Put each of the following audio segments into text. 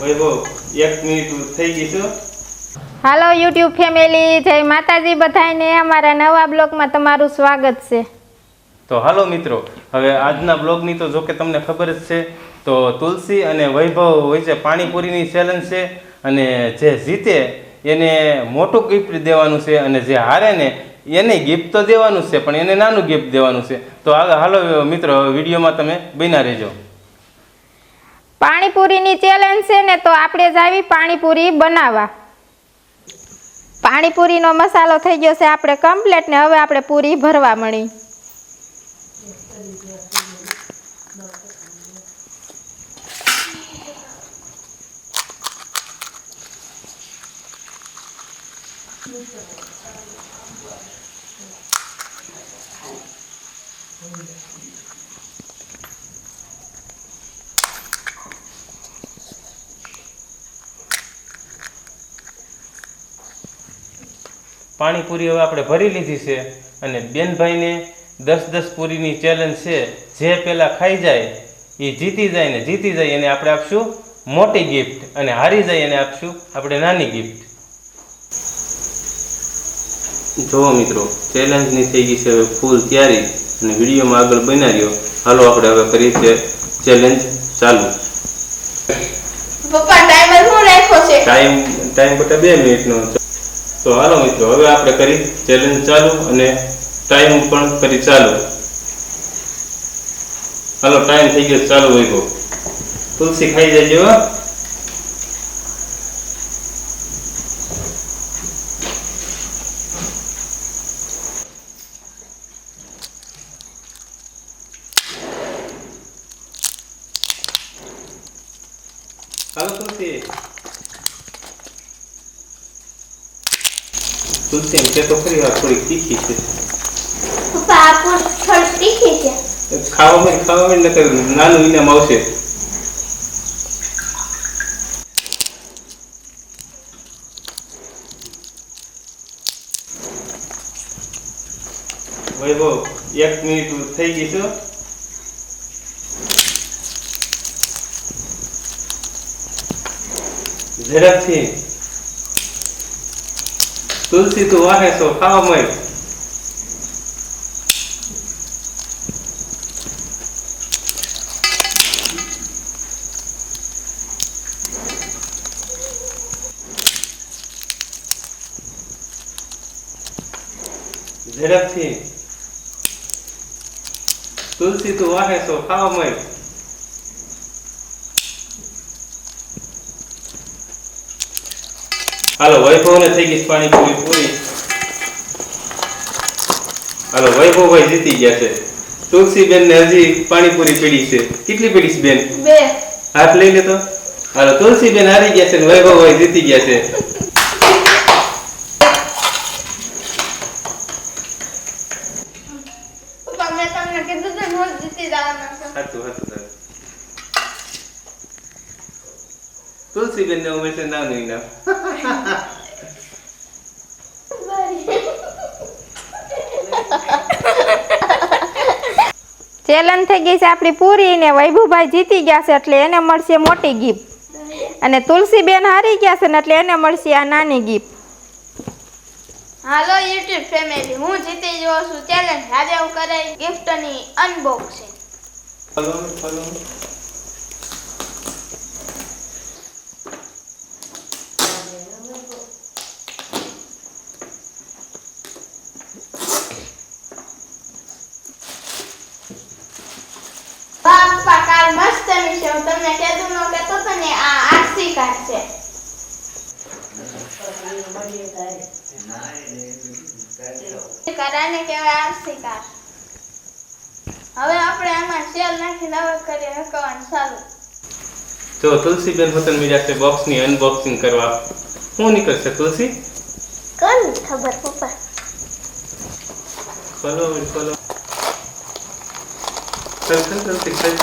વૈભવ એક મિનિટ થઈ ગઈ છું. હાલો યુટ્યુબ ફેમિલી જય માતાજી બધાને અમારા નવા બ્લોગમાં તમારું સ્વાગત છે. તો હાલો મિત્રો હવે આજના બ્લોગની તો જો કે તમને ખબર જ છે તો તુલસી અને વૈભવ હોય છે પાણીપુરીની ચેલેન્જ છે અને જે જીતે એને મોટું ગિફ્ટ દેવાનું છે અને જે હારે ને એને ગિફ્ટ તો દેવાનું છે પણ એને નાનું ગિફ્ટ દેવાનું છે. તો આગળ હાલો મિત્રો વિડીયોમાં તમે બના રહેજો. પાણીપુરીની ચેલેન્જ છે ને તો આપણે જ આવી પાણીપુરી બનાવવા. પાણીપુરીનો મસાલો થઈ ગયો છે આપણે કમ્પ્લેટ ને હવે આપણે પૂરી ભરવા મળી. પાણીપુરી હવે આપણે ભરી લીધી છે અને બેનભાઈને દસ દસ પૂરીની ચેલેન્જ છે જે પહેલાં ખાઈ જાય એ જીતી જાય ને જીતી જાય એને આપણે આપશું મોટી ગિફ્ટ અને હારી જાય એને આપશું આપણે નાની ગિફ્ટ જુઓ મિત્રો ચેલેન્જની થઈ ગઈ છે હવે ફૂલ તૈયારી અને વિડીયોમાં આગળ બના રહ્યો. હાલો આપણે હવે કરીએ છીએ ચેલેન્જ ચાલુ. પપ્પા ટાઈમર શું રાખ્યો છે? ટાઈમ ટાઈમ બટા બે મિનિટનો. તો હાલો મિત્રો, હવે આપણે કરી ચેલેન્જ ચાલુ અને ટાઈમ પણ કરી ચાલુ. હાલો ટાઈમ થઈ ગયો, ચાલુ હોય ગયો તુલસી ખાઈ જજો હો. હાલો, તુલસી. તુલસી એમ કે તો ખરી વાત થોડીક તીખી છે. પપ્પા આ પણ થોડી તીખી છે. ખાવામાં ખાવામાં નકર નાનું ઇનામ આવશે. વૈભવ એક મિનિટ થઈ ગઈ છું ઝડપથી. તુલસી તું વાહે છો ખાવા મળ ઝડપથી તુલસી તું વાહે તો ખાવા મળ હાલો વૈભવને થઈ ગઈ પાણી પાણીપુરી પૂરી હાલો વૈભવભાઈ જીતી ગયા છે તુલસીબેન ને હજી પાણીપુરી પીડી છે. કેટલી પીડી છે બેન? બે. હાથ લઈ લે તો. હાલો તુલસીબેન હારી ગયા છે ને વૈભવભાઈ જીતી ગયા છે પપ્પા મેં તમને કીધું તો હું જીતી જવાના છું. હાચું હાચું તારે. તુલસીબેન ને ઉમેશ નાનું ઇનામ ચેલેન્જ થઈ ગઈ છે આપણી પૂરી ને વૈભવભાઈ જીતી ગયા છે એટલે એને મળશે મોટી ગિફ્ટ અને તુલસીબેન હારી ગયા છે ને એટલે એને મળશે આ નાની ગિફ્ટ હાલો યુટ્યુબ ફેમિલી હું જીતી ગયો છું. ચેલેન્જ આજે હું કરાઈ ગિફ્ટની અનબોક્સિંગ ફલો ફલો પપ્પા કાલ મસ્ત છે. હું તમને કહેતું નો કહેતો તો ને આ આરસી કાર્ડ છે. કરાને કહેવાય આરસી કાર્ડ હવે આપણે આમાં સેલ નાખીને હવે કરીએ હકવાનું ચાલુ. જો તુલસીબેન હોતન મીરા છે બોક્સની અનબોક્સિંગ કરવા. શું નીકળશે તુલસી? કોણ ખબર પપ્પા? ખોલો ખોલો ચલ ચલ તુલસી ચલ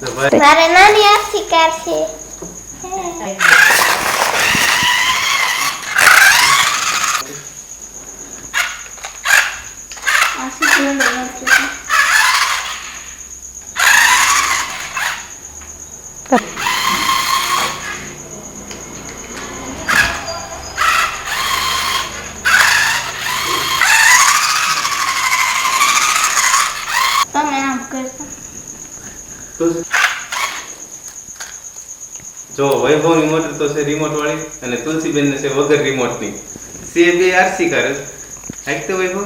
ચલ તો ભાઈ મારે નાની આરસી કાર્ડ છે આરસી સિલિન્ડર નથી જો વૈભવની મોટર તો છે રિમોટ વાળી અને તુલસીબેન છે વગર રિમોટની સે બે આરસી કરે હાઈક તો વૈભવ.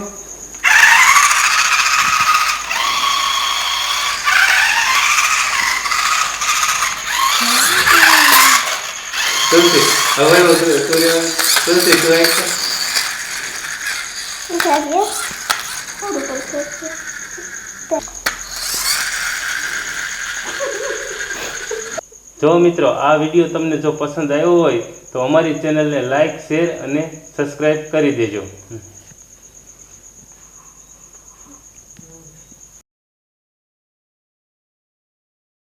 તુલસી, હવે રે- તુલસી તું. જો મિત્રો, આ વીડિયો તમને જો પસંદ આવ્યો હોય, તો અમારી ચેનલને લાઈક, શેર અને સબસ્ક્રાઈબ કરી દેજો.